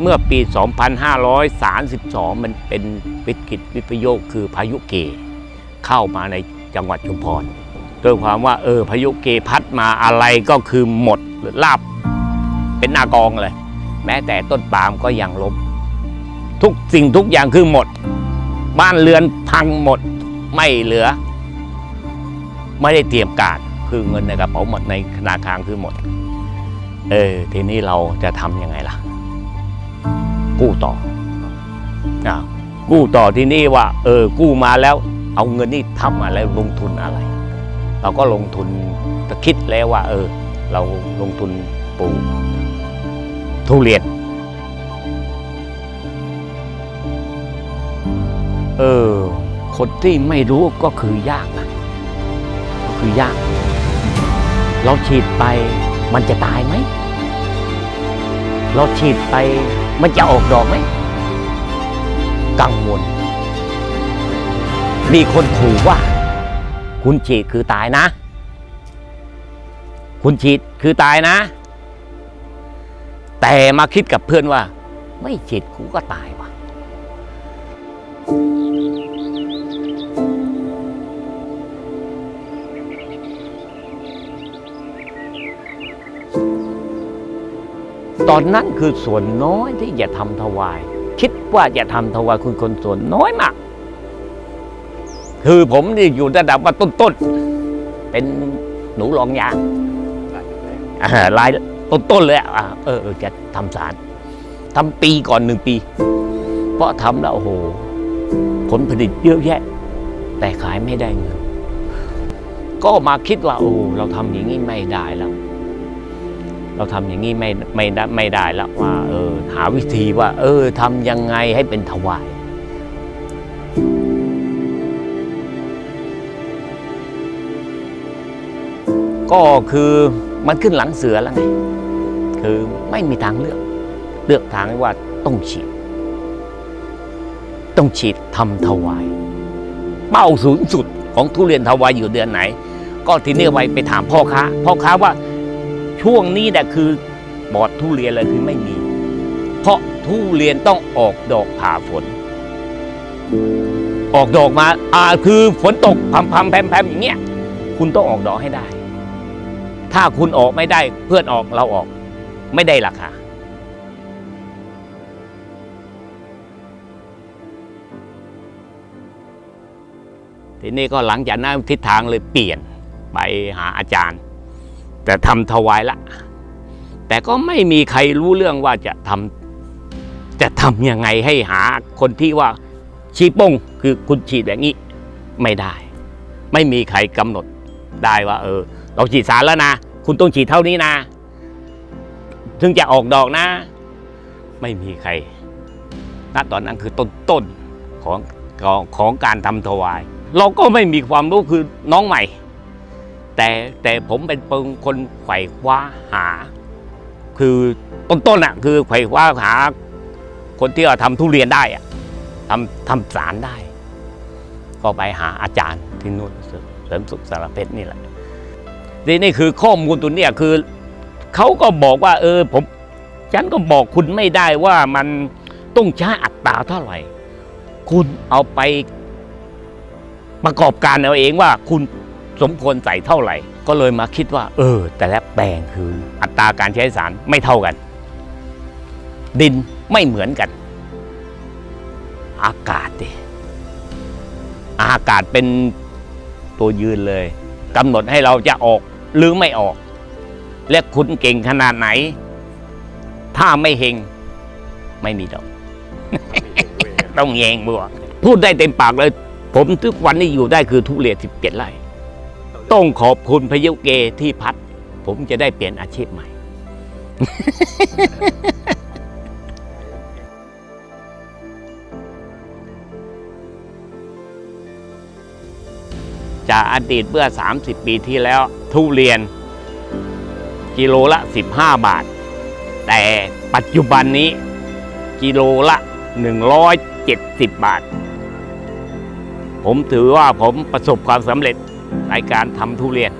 เมื่อปี 2532 มันเป็นวิกฤตวิปโยคคือพายุเกเข้ามาในจังหวัดชุมพรด้วยความว่าเออพายุเกพัดมาอะไรก็คือหมดหรือลาบเป็นหนากองเลย แม้แต่ต้นปาล์มก็ยังล้มทุกสิ่งทุกอย่างคือหมด บ้านเรือนพังหมดไม่เหลือ ไม่ได้เตรียมการคือเงินในกระเป๋าหมดในธนาคารคือหมด เออทีนี้เราจะทำยังไงล่ะ กู้ต่ออะกู้ต่อที่นี่ว่า เออกู้มาแล้ว เอาเงินนี่ทำอะไรลงทุนอะไร เราก็ลงทุนคิดแล้วว่า เออ เราลงทุนปลูกทุเรียนเออคนที่ไม่รู้ก็คือยากนะก็คือยาก เราฉีดไปมันจะตายไหม เราฉีดไป มันจะออกดอกไหม กังวล มีคนขู่ว่า คุณฉีดคือตายนะ คุณฉีดคือตายนะ แต่มาคิดกับเพื่อนว่า ไม่ฉีดกูก็ตาย ตอนนั้นคือส่วนน้อยที่จะทำถวาย คิดว่าจะทำถวายคุณคนส่วนน้อยมาก คือผมนี่อยู่ระดับว่าต้นๆเป็นหนูรองยางลายต้นๆเลยอะอ่าเออเออจะทำสารทำปีก่อนหนึ่งปี เพราะทำแล้วโอ้โห ผลผลิตเยอะแยะ แต่ขายไม่ได้เงิน ก็มาคิดว่าโอ้เราทำอย่างนี้ไม่ได้แล้ว เราทำอย่างนี้ไม่ไม่ได้ไม่ได้แล้วว่าเออหาวิธีว่า เออทำยังไงให้เป็นถวายก็คือมันขึ้นหลังเสือแล้วไงคือไม่มีทางเลือก เลือกทางว่าต้องฉีด ต้องฉีดทำถวาย เป้าสูงสุดของทุเรียนถวายอยู่เดือนไหน ก็ทีนี้ไว้ไปถามพ่อค้าพ่อค้าว่า ช่วงนี้เนี่คือบอดทุเรียนเลยคือไม่มี เพราะทุเรียนต้องออกดอกผ่าฝน ออกดอกมา อ่าคือฝนตกพำพำแพมแพมอย่างเงี้ยคุณต้องออกดอกให้ได้ ถ้าคุณออกไม่ได้เพื่อนออกเราออก ไม่ได้ราคาทีนี้ก็หลังจากนั้นทิศทางเลยเปลี่ยนไปหาอาจารย์ แต่ทำถวายละ แต่ก็ไม่มีใครรู้เรื่องว่าจะทำจะทำยังไงให้หาคนที่ว่าฉีโป้งคือคุณฉีดแบบนี้ไม่ได้ ไม่มีใครกำหนดได้ว่า เออ เราฉีดสารแล้วนะ คุณต้องฉีดเท่านี้นะถึงจะออกดอกนะ ไม่มีใครณตอนนั้นคือต้นต้นของของของการทำถวาย เราก็ไม่มีความรู้คือน้องใหม่ แต่แต่ผมเป็นคนไขว่คว้าหา คือต้นๆอะคือไขว่คว้าหา คนที่ว่าทำทุเรียนได้อะทำทำสารได้ ก็ไปหาอาจารย์ที่นู่นเสริมสุขสารเพชรนี่แหละนี่นี่คือข้อมูลตัวเนี้ยคือเขาก็บอกว่า เออผมฉันก็บอกคุณไม่ได้ว่ามันต้องใช้อัตราเท่าไหร่ คุณเอาไปประกอบการเอาเองว่าคุณ สมควรใส่เท่าไหร่ ก็เลยมาคิดว่า เออ แต่ละแปลงคือ อัตราการใช้สารไม่เท่ากัน ดินไม่เหมือนกัน อากาศดิอากาศเป็นตัวยืนเลยกำหนดให้เราจะออกหรือไม่ออก และคุณเก่งขนาดไหน ถ้าไม่เฮงไม่มีดอก ต้องแยงบัวพูดได้เต็มปากเลย ผมทุกวันนี้อยู่ได้คือทุเรียนสิบเจ็ดไร่ ต้องขอบคุณพายุเกที่พัด ผมจะได้เปลี่ยนอาชีพใหม่ จากอดีตเมื่อ 30 ปีที่แล้ว ทุเรียน กิโลละ 15 บาท แต่ปัจจุบันนี้กิโลละ 170 บาท ผมถือว่าผมประสบความสำเร็จ ในการทำทุเรียน